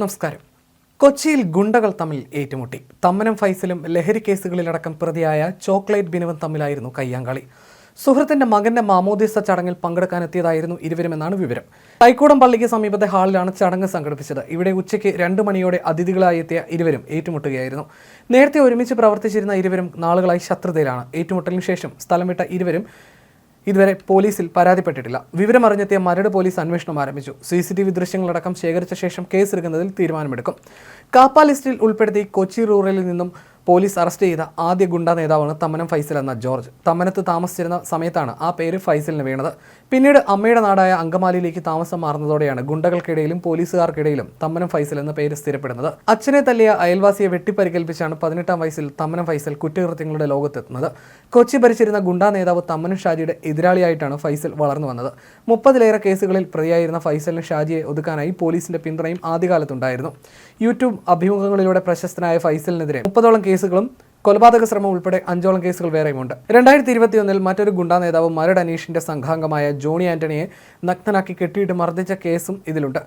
നമസ്കാരം. കൊച്ചിയിൽ ഗുണ്ടകൾ തമ്മിൽ ഏറ്റുമുട്ടി. തമ്മനം ഫൈസലും ലഹരി കേസുകളിലടക്കം പ്രതിയായ ചോക്ലേറ്റ് ബിനുവും തമ്മിലായിരുന്നു കയ്യാങ്കളി. സുഹൃത്തിന്റെ മകന്റെ മാമോദിസ ചടങ്ങിൽ പങ്കെടുക്കാനെത്തിയതായിരുന്നു ഇരുവരുമെന്നാണ് വിവരം. തൈക്കൂടം പള്ളിക്ക് സമീപത്തെ ഹാളിലാണ് ചടങ്ങ് സംഘടിപ്പിച്ചത്. ഇവിടെ ഉച്ചയ്ക്ക് രണ്ടു മണിയോടെ അതിഥികളായി എത്തിയ ഇരുവരും ഏറ്റുമുട്ടുകയായിരുന്നു. നേരത്തെ ഒരുമിച്ച് പ്രവർത്തിച്ചിരുന്ന ഇരുവരും നാളുകളായി ശത്രുതയിലാണ്. ഏറ്റുമുട്ടലിന് ശേഷം സ്ഥലം വിട്ട ഇരുവരും ഇതുവരെ പോലീസിൽ പരാതിപ്പെട്ടിട്ടില്ല. വിവരമറിഞ്ഞെത്തിയ മരട് പോലീസ് അന്വേഷണം ആരംഭിച്ചു. സി സി ടി വി ദൃശ്യങ്ങളടക്കം ശേഖരിച്ച ശേഷം കേസെടുക്കുന്നതിൽ തീരുമാനമെടുക്കും. കാപ്പ ലിസ്റ്റിൽ ഉൾപ്പെടുത്തി കൊച്ചി റൂറലിൽ നിന്നും പോലീസ് അറസ്റ്റ് ചെയ്ത ആദ്യ ഗുണ്ട നേതാവാണ് തമ്മനം ഫൈസൽ എന്ന ജോർജ്. തമ്മനത്ത് താമസിച്ചിരുന്ന സമയത്താണ് ആ പേര് ഫൈസലിന് വീണത്. പിന്നീട് അമ്മയുടെ നാടായ അങ്കമാലിയിലേക്ക് താമസം മാറുന്നതോടെയാണ് ഗുണ്ടകൾക്കിടയിലും പോലീസുകാർക്കിടയിലും തമ്മനം ഫൈസൽ എന്ന പേര് സ്ഥിരപ്പെടുന്നത്. അച്ഛനെ തല്ലിയ അയൽവാസിയെ വെട്ടിപ്പരിക്കേൽപ്പിച്ചാണ് പതിനെട്ടാം വയസ്സിൽ തമ്മനം ഫൈസൽ കുറ്റകൃത്യങ്ങളുടെ ലോകത്തെത്തുന്നത്. കൊച്ചി ഭരിച്ചിരുന്ന ഗുണ്ടാ നേതാവ് തമ്മനം ഷാജിയുടെ എതിരാളിയായിട്ടാണ് ഫൈസൽ വളർന്നു വന്നത്. മുപ്പതിലേറെ കേസുകളിൽ പ്രതിയായിരുന്ന ഫൈസലിന് ഷാജിയെ ഒതുക്കാനായി പോലീസിന്റെ പിന്തുണയും ആദ്യകാലത്തുണ്ടായിരുന്നു. യൂട്യൂബ് അഭിമുഖങ്ങളിലൂടെ പ്രശസ്തനായ ഫൈസലിനെതിരെ മുപ്പതോളം കേസുകളും കൊലപാതക ശ്രമം ഉൾപ്പെടെ അഞ്ചോളം കേസുകൾ വേറെയുമുണ്ട്. രണ്ടായിരത്തി ഇരുപത്തിയൊന്നിൽ മറ്റൊരു ഗുണ്ടാ നേതാവ് മരട് അനീഷിന്റെ സംഘാംഗമായ ജോണി ആന്റണിയെ നഗ്നനാക്കി കെട്ടിയിട്ട് മർദ്ദിച്ച കേസും ഇതിലുണ്ട്.